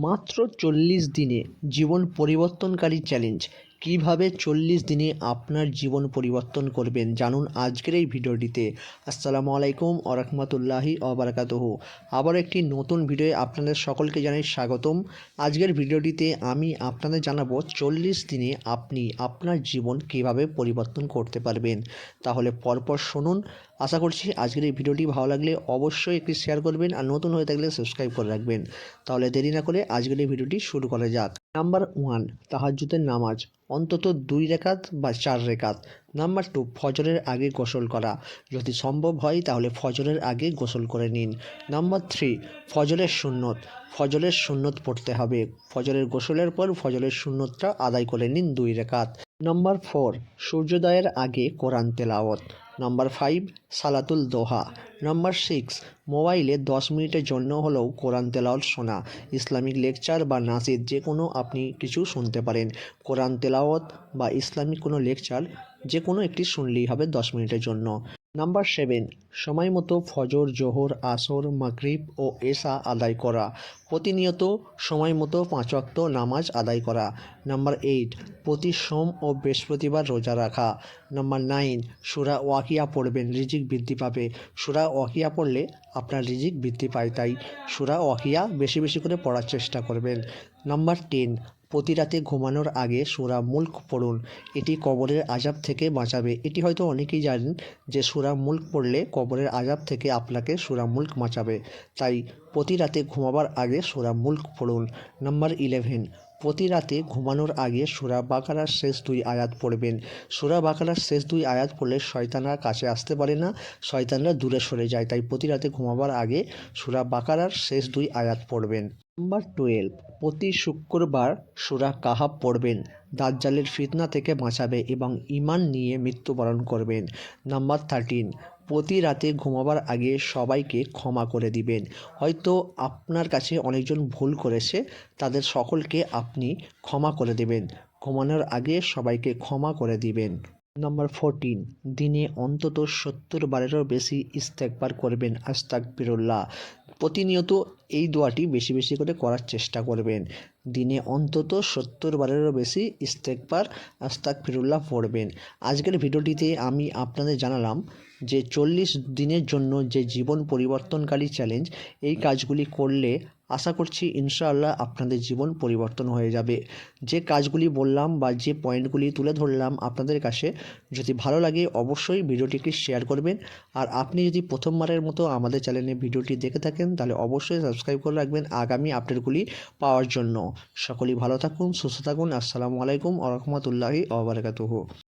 মাত্র চল্লিশ দিনে জীবন পরিবর্তনকারী চ্যালেঞ্জ কীভাবে চল্লিশ দিনে আপনার জীবন পরিবর্তন করবেন? জানুন আজকের এই ভিডিওটিতে। আসসালামু আলাইকুম আরহামতুল্লাহি অবরাকাতহ আবার একটি নতুন ভিডিওয়ে আপনাদের সকলকে জানাই স্বাগতম। আজকের ভিডিওটিতে আমি আপনাদের জানাব চল্লিশ দিনে আপনি আপনার জীবন কীভাবে পরিবর্তন করতে পারবেন। তাহলে পরপর শুনুন। আশা করছি আজকের এই ভিডিওটি ভালো লাগলে অবশ্যই একটি শেয়ার করবেন আর নতুন হয়ে থাকলে সাবস্ক্রাইব করে রাখবেন। তাহলে দেরি না করে আজকের এই ভিডিওটি শুরু করা যাক। নাম্বার ওয়ান তাহাজুদের নামাজ। অন্তত দুই রেখাত বা চার রেখাত। নাম্বার টু ফজরের আগে গোসল করা। যদি সম্ভব হয়, তাহলে ফজরের আগে গোসল করে নিন। নাম্বার থ্রি ফজলের সুন্নত। ফজলের সুন্নত পড়তে হবে। ফজলের গোসলের পর ফজলের সুন্নতটা আদায় করে নিন দুই রেখাত। নাম্বার ফোর সূর্যোদয়ের আগে কোরআন তেলাওয়াত। নম্বর ফাইভ সালাতুল দোহা। নম্বর সিক্স মোবাইলে দশ মিনিটের জন্য হলেও কোরআন তেলাওয়াত শোনা। ইসলামিক লেকচার বা নাসির যে কোনো আপনি কিছু শুনতে পারেন। কোরআন তেলাওয়াত বা ইসলামিক কোনো লেকচার যে কোনো একটি শুনলেই হবে দশ মিনিটের জন্য। নাম্বার সেভেন, সময় মতো ফজর, জোহর, আসর, মাগরিব ও এসা আদায় করা। প্রতিনিয়ত সময় মতো পাঁচ ওয়াক্ত নামাজ আদায় করা। নাম্বার এইট, প্রতি সোম ও বৃহস্পতিবার রোজা রাখা। নাম্বার নাইন, সুরা ওয়াকিয়া পড়বেন, রিজিক বৃদ্ধি পাবে। সুরা ওয়াকিয়া পড়লে আপনার রিজিক বৃদ্ধি পায়, তাই সুরা ওয়াকিয়া বেশি বেশি করে পড়ার চেষ্টা করবেন। নাম্বার টেন প্রতি রাতে ঘুমানোর আগে সুরা মুল্ক পড়ুন। এটি কবরের আজাব থেকে বাঁচাবে। এটি হয়তো অনেকেই জানেন যে সুরা মুল্ক পড়লে কবরের আজাব থেকে আপনাকে সুরা মুল্ক বাঁচাবে। তাই প্রতি রাতে ঘুমাবার আগে সুরা মুল্ক পড়ুন। নাম্বার ইলেভেন প্রতি রাতে ঘুমানোর আগে সুরা বাকারার শেষ দুই আয়াত পড়বেন। সুরা বাকারার শেষ দুই আয়াত পড়লে শয়তানরা কাছে আসতে পারে না, শয়তানরা দূরে সরে যায়। তাই প্রতি রাতে ঘুমাবার আগে সুরা বাকারার শেষ দুই আয়াত পড়বেন। নাম্বার টুয়েলভ প্রতি শুক্রবার সুরা কাহাব পড়বেন। দাজ্জালের ফিতনা থেকে বাঁচাবে এবং ইমান নিয়ে মৃত্যুবরণ করবেন। নাম্বার থার্টিন প্রতি রাতে ঘুমাবার আগে সবাইকে ক্ষমা করে দিবেন। হয়তো আপনার কাছে অনেকজন ভুল করেছে, তাদের সকলকে আপনি ক্ষমা করে দেবেন। ঘুমানোর আগে সবাইকে ক্ষমা করে দিবেন। নাম্বার ফোরটিন দিনে অন্তত সত্তর বারেরও বেশি ইস্তেকবার করবেন। আস্তাক বিরুল্লাহ প্রতিনিয়ত এই দোয়াটি বেশি বেশি করে করার চেষ্টা করবেন। দিনে অন্তত সত্তর বারেরও বেশি ইস্তেকবার আস্তাক ফিরুল্লাহ পড়বেন। আজকের ভিডিওটিতে আমি আপনাদের জানালাম যে চল্লিশ দিনের জন্য যে জীবন পরিবর্তনকারী চ্যালেঞ্জ এই কাজগুলি করলে আশা করছি ইনশাআল্লাহ আপনাদের জীবন পরিবর্তন হয়ে যাবে। যে কাজগুলি বললাম বা যে পয়েন্টগুলি তুলে ধরলাম আপনাদের কাছে, যদি ভালো লাগে অবশ্যই ভিডিওটিকে শেয়ার করবেন। আর আপনি যদি প্রথমবারের মতো আমাদের চ্যানেলে ভিডিওটি দেখে থাকেন, তাহলে অবশ্যই সাবস্ক্রাইব করে রাখবেন আগামী আপডেটগুলি পাওয়ার জন্য। সকলেই ভালো থাকুন, সুস্থ থাকুন। আসসালামু আলাইকুম আ রহমতুল্লাহি আবরকাতুহু